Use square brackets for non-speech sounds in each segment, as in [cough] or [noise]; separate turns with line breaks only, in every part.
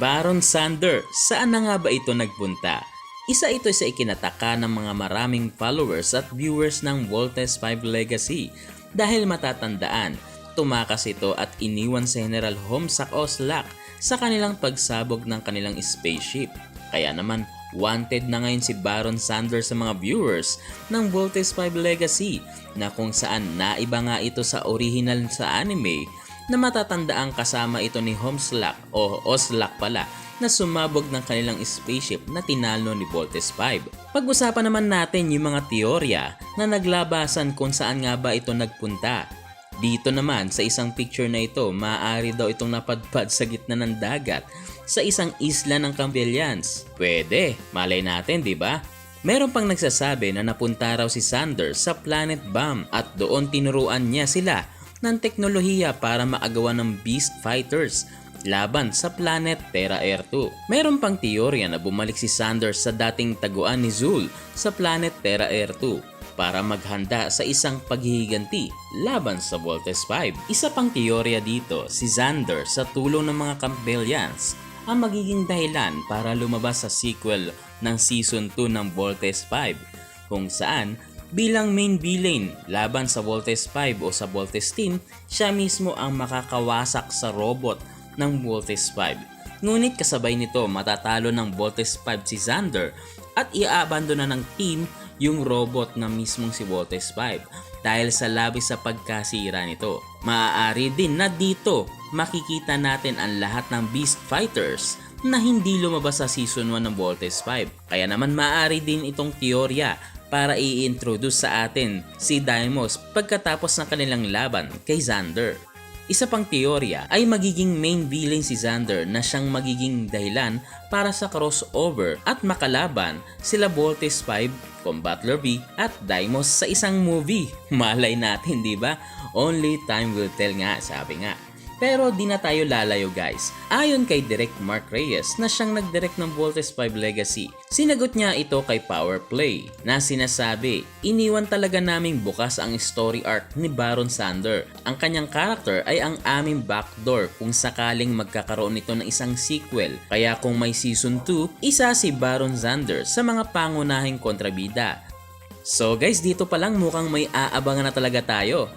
Baron Sander, saan na nga ba ito nagpunta? Isa ito sa ikinataka ng mga maraming followers at viewers ng Voltes 5 Legacy dahil matatandaan, tumakas ito at iniwan si General Homsak Oslak sa kanilang pagsabog ng kanilang spaceship. Kaya naman, wanted na ngayon si Baron Sander sa mga viewers ng Voltes 5 Legacy na kung saan naiba nga ito sa original sa anime na matatandaan kasama ito ni Homslak o Oslak pala na sumabog ng kanilang spaceship na tinalo ni Voltes 5. Pag-usapan naman natin yung mga teorya na naglabasan kung saan nga ba ito nagpunta. Dito naman sa isang picture na ito, maaari daw itong napadpad sa gitna ng dagat sa isang isla ng Campbellians. Pwede, malay natin, di ba? Meron pang nagsasabi na napunta raw si Sanders sa Planet Bomb at doon tinuruan niya sila ng teknolohiya para maagawa ng Beast Fighters laban sa planet Terra Air 2. Meron pang teorya na bumalik si Sanders sa dating taguan ni Zul sa planet Terra Air 2 para maghanda sa isang paghihiganti laban sa Voltes 5. Isa pang teorya dito, si Xander sa tulong ng mga Campbellians ang magiging dahilan para lumabas sa sequel ng Season 2 ng Voltes 5 kung saan bilang main villain laban sa Voltes 5 o sa Voltes team, siya mismo ang makakawasak sa robot ng Voltes 5. Ngunit kasabay nito matatalo ng Voltes 5 si Xander at iaabandona ng team yung robot na mismong si Voltes 5 dahil sa labis sa pagkasira nito. Maaari din na dito makikita natin ang lahat ng Beast Fighters na hindi lumabas sa Season 1 ng Voltes 5. Kaya naman maaari din itong teorya para i-introduce sa atin si Daimos pagkatapos ng kanilang laban kay Xander. Isa pang teorya ay magiging main villain si Xander na siyang magiging dahilan para sa crossover at makalaban sila Voltes 5, Combattler V at Daimos sa isang movie. [laughs] Malay natin, di ba? Only time will tell nga, sabi nga. Pero di na tayo lalayo guys. Ayon kay Direct Mark Reyes na siyang nagdirect ng Voltes 5 Legacy, sinagot niya ito kay Powerplay na sinasabi, iniwan talaga naming bukas ang story arc ni Baron Sander. Ang kanyang character ay ang aming backdoor kung sakaling magkakaroon nito ng isang sequel. Kaya kung may season 2, isa si Baron Sander sa mga pangunahing kontrabida. So guys, dito pa lang mukhang may aabangan na talaga tayo.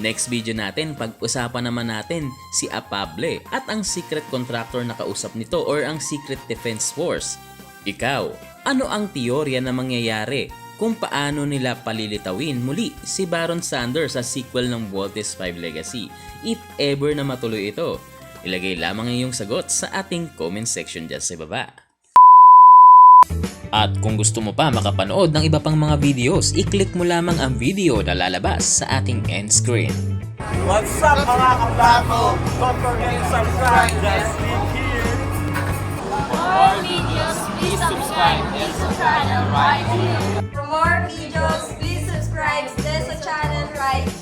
Next video natin, pag-usapan naman natin si Apable at ang secret contractor na kausap nito or ang Secret Defense Force. Ikaw, ano ang teorya na mangyayari kung paano nila palilitawin muli si Baron Sanders sa sequel ng Voltes 5 Legacy if ever na matuloy ito? Ilagay lamang iyong sagot sa ating comment section dyan sa baba. At kung gusto mo pa makapanood ng iba pang mga videos, i-click mo lamang ang video na lalabas sa ating end screen.
What's up mga kaplato? Don't forget to subscribe, just click here.
For more videos, please subscribe this channel right here.
For more videos, please subscribe this channel right here.